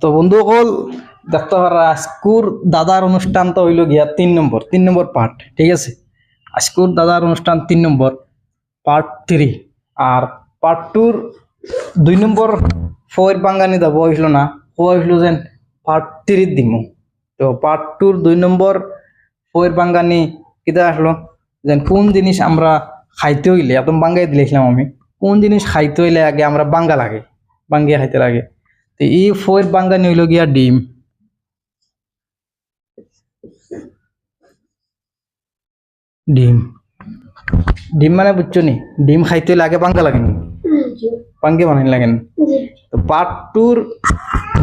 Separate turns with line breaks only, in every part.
তো বন্ধুসকল দেখতে পারা আজকুর দাদার অনুষ্ঠান তো হইল গিয়া তিন নম্বর তিন নম্বর পার্ট ঠিক আছে? আজকুর দাদার অনুষ্ঠান তিন নম্বর পার্ট থ্রি আর পার্ট টুর দুই নম্বর ফয়ের বাঙ্গানি দেবো হইল না হইল যেন পার্ট থ্রির দিমু। তো পার্ট টুর দুই নম্বর ফয়ের বাঙ্গানি কিতা আসলো? যেন কোন জিনিস আমরা খাইতে হইলে একদম বাঙ্গাই দিলেছিলাম আমি, কোন জিনিস খাইতে হইলে আগে আমরা বাঙ্গা লাগে, বাঙ্গিয়া খাইতে লাগে। তো এই ফয়ের বাঙ্গানি হইল গিয়া ডিম ডিম ডিম মানে বুঝছ নি? ডিম খাইতে হইলে লাগে পাঙ্গে বানাই লাগে না? তো পার্ট টুর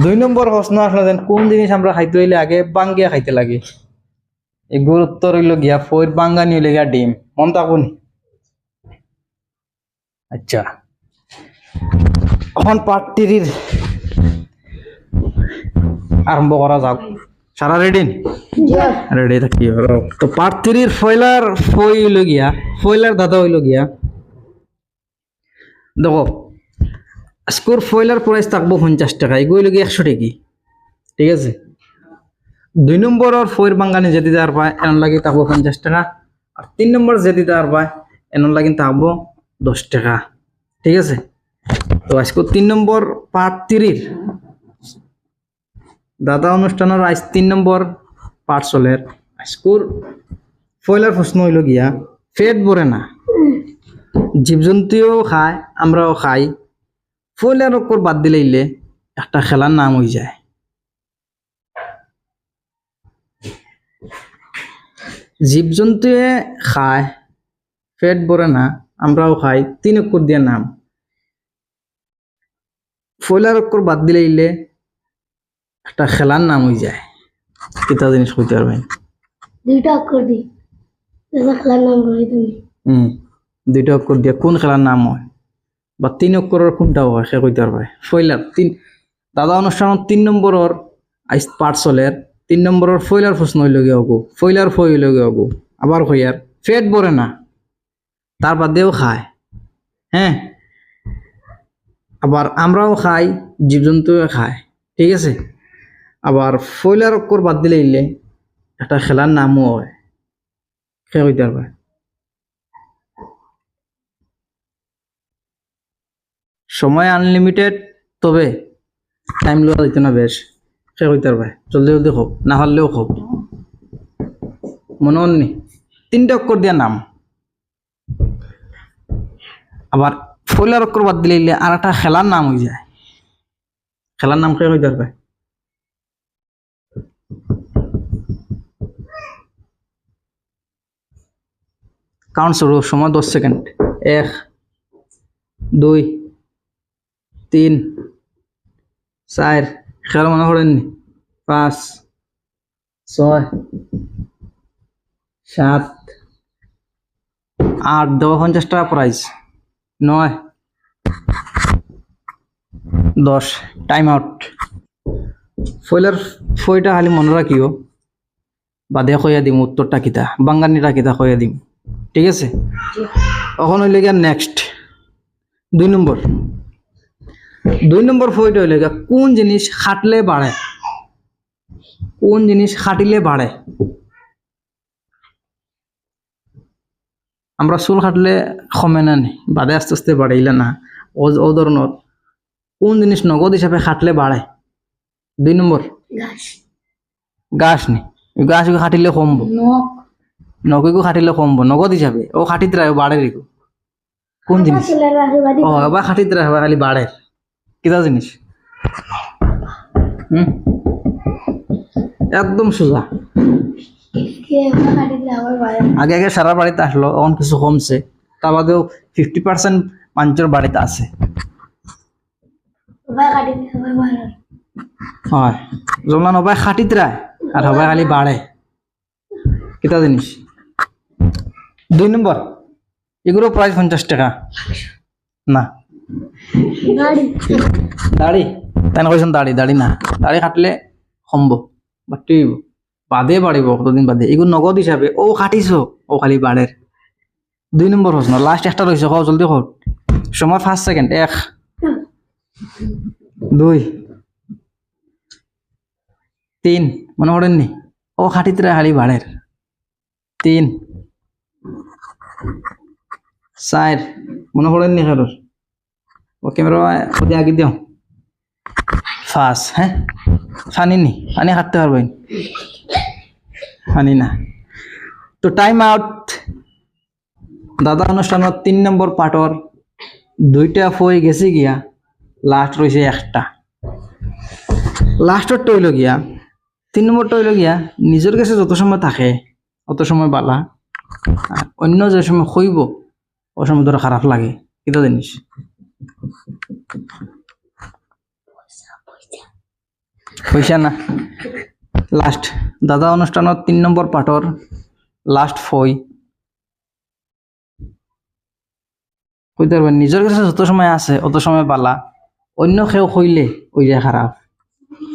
দুই নম্বর প্রশ্ন আসলো যেন কোন জিনিস আমরা খাইতে হইলে আগে বাঙ্গিয়া খাইতে লাগে? এই গুরুত্ব রইল গিয়া ফয়ের বাঙ্গানি হইলে গিয়া ডিম মন থাকব নি? আচ্ছা। এখন পার্ট থ্রির আরম্ভ করা যাক। সারা রেডি রেডি থাকি তো পার্ট থ্রির ফয়লার ফই হইল গিয়া। ফয়লার দাদা হইল গিয়া। দেখো স্কোর ফয়লার প্রাইস থাকব পঞ্চাশ টাকা এগুলো গিয়া একশো টাকি। ঠিক আছে? দুই নম্বরের ফয়ের বাঙ্গানি যে দিতে আর পায় এমন লাগি থাকব পঞ্চাশ টাকা। আর তিন নম্বর যে দিতে আর পায় এমন লাগি থাকব দশ টাকা। ঠিক আছে? তো আজকে তিন নম্বর পার্ট তিরির দাদা অনুষ্ঠানের আজ তিন নম্বর পার্ট চলের আজকুর ফয়লার প্রশ্ন হইল গিয়া পেট ভরে না। জীবজন্তুও খায় আমরাও খাই ফয়লার ওপর বাদ দিলে ইলে একটা খেলার নাম হয়ে যায়। জীবজন্তুয়ে খায়, পেট ভরে না আমরাও খাই তিন অক্ষর দিয়ে নাম। ফয়লার অক্ষর বাদ দিলে ইলে একটা খেলার নাম হয়ে যায়। কিতা জিনিস কইতে পারবেন?
দুইটা অক্ষর দি। খেলার নাম বলে তুমি
হুম দুইটা অক্ষর দিয়ে কোন খেলার নাম হয়? বা তিন অক্ষরের কোনটাও হয় সে কইতে পারবে। ফয়লার তিন দাদা অনুষ্ঠানত তিন নম্বরের আইস পাঠ চলের তিন নম্বরের ফয়লার প্রশ্ন হইল গিয়ে হগু ফয়লার ফই হইল গিয়ে হগু আবার হইয়ার পেট ভরে না। তার বাদেও খায়। হ্যাঁ? আবার আমরাও খাই জীবজন্তুও খায়। ঠিক আছে? আবার ফয়লার অক্ষর বাদ দিলে ইলে, একটা খেলার নামও হয়। সে কইতে পারবে? সময় আনলিমিটেড, তবে টাইম লোৱা যেত না বেশ। সে কইতে পারবে? জলদি জলদি হোক না হলেও হোক মনে নি? তিনটা অক্ষর দিয়া নাম। আবার ফয়লার অক্ষর বাদ দিলে আর একটা খেলার নাম হয়ে যায়। খেলার নাম কে কইতে পারবে? কাউন্ট শুরু সময় দশ সেকেন্ড এক, দুই, তিন, চার, খেয়াল মনে করেননি পাঁচ, ছয়, সাত, আট দেওয়া পঞ্চাশ টাকা প্রাইস নয়, দশ টাইম আউট ফয়লার ফয়টা খালি মনে রাখিও। বাদে কইয়া দিম উত্তরটা কিতা? বাঙ্গানিটা কিতা কইয়া দিম? ঠিক আছে? এখন হইলে গিয়া নেক্সট দুই নম্বর। দুই নম্বর ফইটা হইলে গিয়া কোন জিনিস খাটলে বাড়ে? কোন জিনিস খাটিলে বাড়ে? আমরা চুল খাটলে কমে না নি বাদে আস্তে আস্তে বাড়ে ইলা না ও ধরনের কোন জিনিস নগদ হিসাবে খাটলে বাড়ে? দুই নম্বর। গাছ নি। গাছ খাটিলে কমবো।
নখ।
নকইকো খাটিলে কমবো নগদ হিসাবে ও খাটিত রায় বাড়ে রিকো কোন জিনিস ও এবার খাটিত রায় খালি বাড়ে কিতা জিনিস হুম? একদম সোজা। আগে আগে সারা বাড়িতে আসলো এখন কিছু কমছে। তা বাদেও ফিফটি পার্সেন্ট মানুষের বাড়িতে আছে। হয়। যেমন সবাই খাটিত রায় আর সবাই খালি বাড়ে কিতা জিনিস দুই নম্বর এগুলো প্রাইস পঞ্চাশ টাকা। না। দাড়ি। তাই না কৈছোন দাড়ি? দাড়ি না। দাড়ি কাটলে সম্ভ বাটিব বাদে বাঢ়িব কতদিন বাদে। এগুলো নগদ হিসাবে ও কাটিছ। ও খালি বাঢ়ের দুই নম্বৰ প্ৰশ্ন। লাষ্ট একটা ৰৈছে। কওঁ জলদি কওঁ সময় ফাৰ্ষ্ট ছেকেণ্ড। এক দুই তিন। মনে পড়েননি ও খাটিতরা খালি বাড়ের তিন। চার মনে পড়েননি কারোর? ও ক্যামেরা ওদের আগে দিও। ফাঁস হ্যাঁ? ফানি নি? ফানি খাটতে পারবেন। ফানি না। তো টাইম আউট দাদা অনুষ্ঠানত তিন নম্বর পাটর দুইটা ফই গেছে গিয়া। লাস্ট রয়েছে একটা। লাস্টরটা হইল গিয়া। তিন নম্বরটা হইল গিয়া। নিজের কাছে যত সময় থাকে, অত সময় বালা। অন্য যে সময় খইব, ও সময় ধরো খারাপ লাগে। কিতা জিনিস? পয়সা না। লাস্ট দাদা অনুষ্ঠানত তিন নম্বর পাটর লাস্ট ফই। কইতে পারবেন নিজের কাছে যত সময় আছে, অত সময় পালা। অন্য কেউ কইলে ওই যায় খারাপ।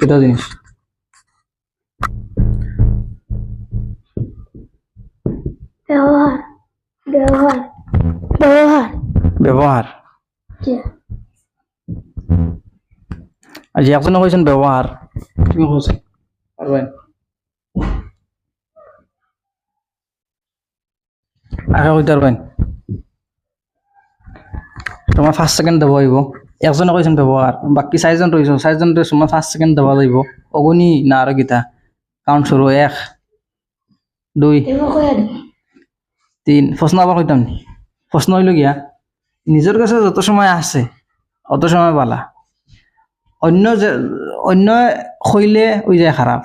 এটা জিনিস?
ব্যবহার ব্যবহার ব্যবহার।
ব্যবহার। আজি একজনে কৈছেন ব্যবহার। তুমি কৈছ পারবেন? আগে কইতে পারবেন তোমার ফার্স্ট সেকেন্ড দেব আহিব একজনে কৈছেন ব্যবহার বাকি চাৰিজন ৰৈছ চাৰিজন ৰৈছ তোমাৰ ফাৰ্ষ্ট সেকেন্ড দেব লাগিব। অগনি না আৰু গীতা। কাউণ্ট চৰু এক দুই তিন প্রশ্ন আবার কইতাম নি। প্রশ্ন হইল গিয়া নিজের কাছে যত সময় আছে অত সময় বালা অন্য অন্য কইলে ওই যায় খারাপ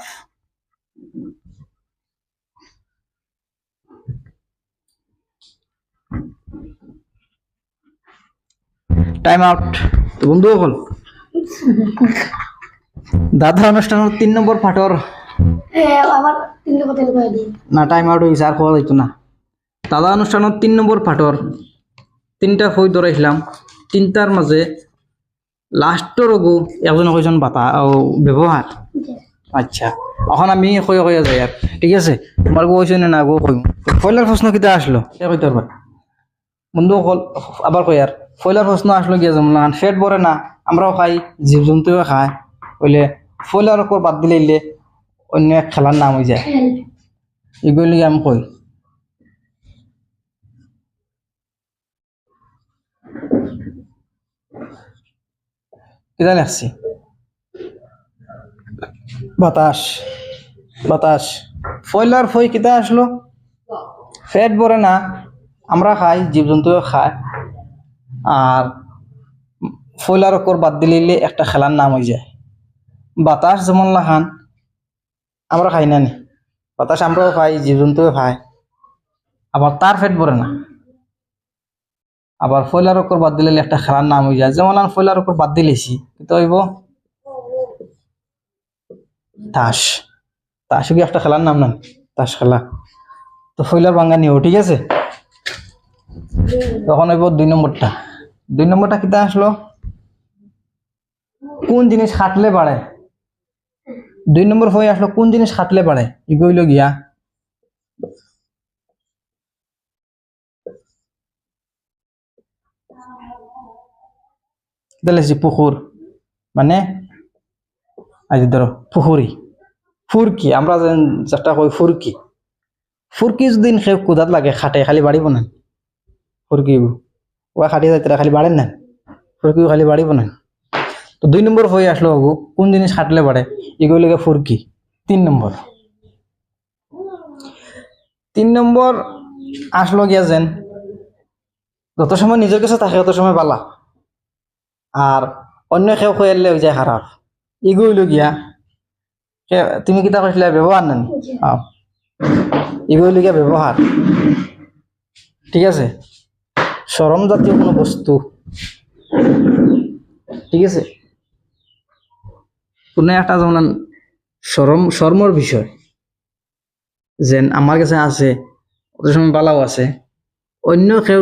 টাইম আউট তো বন্ধুসকল দাদা অনুষ্ঠানের তিন নম্বর ফাটর না টাইম আউট হয়েছে আর খাওয়া যাইতো না। দাদা অনুষ্ঠানত তিন নম্বর পাটর তিনটা ফই ধরাইছিলাম তিনটার মাঝে লাস্টর রঘু একজন কইজন বাতা ব্যবহার আচ্ছা এখন আমি কই কইয়া যাই আর ঠিক আছে তোমার গো কইছো না গো কইম ফয়লার প্রশ্ন কিতা আসলো? এ কইতে পারবা বন্ধু কল আবার কই আর ফয়লার প্রশ্ন আসলো গিয়া যেমন ফেট ভরে না আমরাও খাই জীব জন্তুও খায়। বলে ফয়লার ওপর বাদ দিলে অন্য এক খেলার নাম হয়ে যায়। এগুলি আমি কই কিতা লেখছি বাতাস বাতাস। ফয়লার ফই কিতা আসলো। ফ্যাট ভরে না। আমরা খাই, জীবজন্তু খায়। আর ফয়লার ওপর বাদ দিলে একটা খেলার নাম হয়ে যায়। বাতাস যেমন লাখান আমরা খাই না নি। বাতাস আমরাও খাই, জীবজন্তুও খায়। আবার তার ফেট ভরে না। আবার ফয়লার ওপর বাদ দিলে একটা খেলার নাম হয়ে যায়। যেমন আমি ফয়লার ওপর বাদ দিলেছি তো হইব তাস। তাস কি একটা খেলার নাম না তাস খেলা। তো ফয়লার বাঙ্গা নিও ঠিক আছে? তখন হইব দুই নম্বরটা। দুই নম্বরটা কিতা আসলো? কোন জিনিস খাটলে বাড়ে? দুই নম্বর হয়ে আসলো, কোন জিনিস খাটলে বাড়ে? ইগইল গিয়া দিলেছি পুকুর মানে আজ ধরো পুকুরি ফুরকি আমরা যেটা কই ফুরকি ফুরকি যদি সে কুদাত লাগে খাটে খালি বাড়িব না ফুরকি ও খাটি যাইতে খালি বাড়েন না ফুরকি খালি বাড়িব না তো দুই নম্বর হয়ে আসলো বাবু কোন জিনিস খাটলে বাড়ে এগুলো লাগে ফুরকি তিন নম্বর তিন নম্বর আসলো গিয়া যেন যত সময় নিজের কাছে থাকে তত সময় পালা আর অন্য কেউ খুয়াইলে ওই যায় খারাপ এগুলো গিয়া। তুমি কিতা কৈছিলা ব্যবহার নানি?
জি
এগুলো গিয়া ব্যবহার। ঠিক আছে? সরম জাতীয় কোনো বস্তু। ঠিক আছে? কোনো একটা যেমন সরম শর্মর বিষয়। যেন আমার কাছে আছে অত সময় বালাও আছে। অন্য কেউ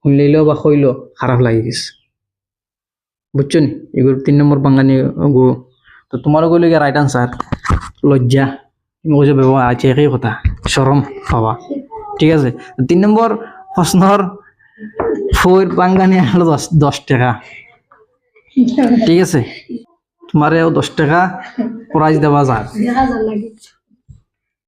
শুনলেও বা কইলেও খারাপ লাগি গেছে। বুঝছ নি? এগুলো তিন নম্বর বাঙালি গো। তো তোমারও গেলে রাইট আনসার লজ্জা। কৈছো ব্যবহার আছে একই কথা। সরম পাবা। ঠিক আছে? তিন নম্বর প্রশ্নর ফোর বাঙ্গানি আসলো দশ দশ টাকা। ঠিক আছে? তোমারেও দশ টাকা প্রাইজ দেওয়া যায়
লাগে